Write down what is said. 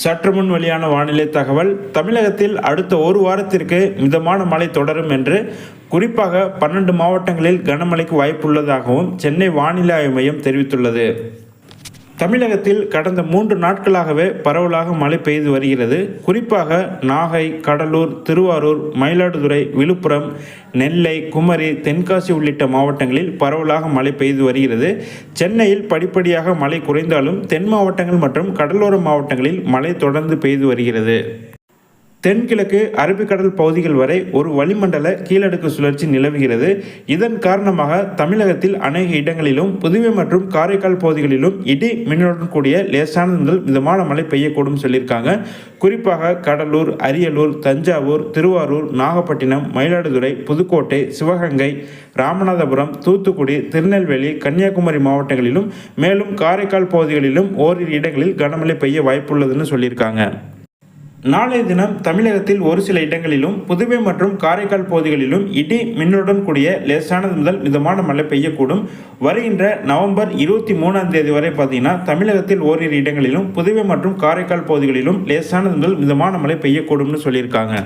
சற்று முன் வெளியான வானிலை தகவல் தமிழகத்தில் அடுத்த ஒரு வாரத்திற்கு மிதமான மழை தொடரும் என்று குறிப்பாக பன்னெண்டு மாவட்டங்களில் கனமழைக்கு வாய்ப்புள்ளதாகவும் சென்னை வானிலை ஆய்வு மையம் தெரிவித்துள்ளது. தமிழகத்தில் கடந்த மூன்று நாட்களாகவே பரவலாக மழை பெய்து வருகிறது. குறிப்பாக நாகை கடலூர் திருவாரூர் மயிலாடுதுறை விழுப்புரம் நெல்லை குமரி தென்காசி உள்ளிட்ட மாவட்டங்களில் பரவலாக மழை பெய்து வருகிறது. சென்னையில் படிப்படியாக மழை குறைந்தாலும் தென் மாவட்டங்கள் மற்றும் கடலோர மாவட்டங்களில் மழை தொடர்ந்து பெய்து வருகிறது. தென்கிழக்கு அரபிக்கடல் பகுதிகள் வரை ஒரு வளிமண்டல கீழடுக்கு சுழற்சி நிலவுகிறது. இதன் காரணமாக தமிழகத்தில் அநேக இடங்களிலும் புதுவை மற்றும் காரைக்கால் பகுதிகளிலும் இடி மின்னலுடன் கூடிய லேசான முதல் மிதமான மழை பெய்யக்கூடும் சொல்லியிருக்காங்க. குறிப்பாக கடலூர் அரியலூர் தஞ்சாவூர் திருவாரூர் நாகப்பட்டினம் மயிலாடுதுறை புதுக்கோட்டை சிவகங்கை ராமநாதபுரம் தூத்துக்குடி திருநெல்வேலி கன்னியாகுமரி மாவட்டங்களிலும் மேலும் காரைக்கால் பகுதிகளிலும் ஓரிரு இடங்களில் கனமழை பெய்ய வாய்ப்புள்ளதுன்னு சொல்லியிருக்காங்க. நாளைய தினம் தமிழகத்தில் ஒரு சில இடங்களிலும் புதுவை மற்றும் காரைக்கால் பகுதிகளிலும் இடி மின்னுடன் கூடிய லேசானது முதல் மிதமான மழை பெய்யக்கூடும். வருகின்ற நவம்பர் இருபத்தி மூணாம் தேதி வரை பார்த்தீங்கன்னா தமிழகத்தில் ஓரிரு இடங்களிலும் புதுவை மற்றும் காரைக்கால் பகுதிகளிலும் லேசானது முதல் மிதமான மழை பெய்யக்கூடும்னு சொல்லியிருக்காங்க.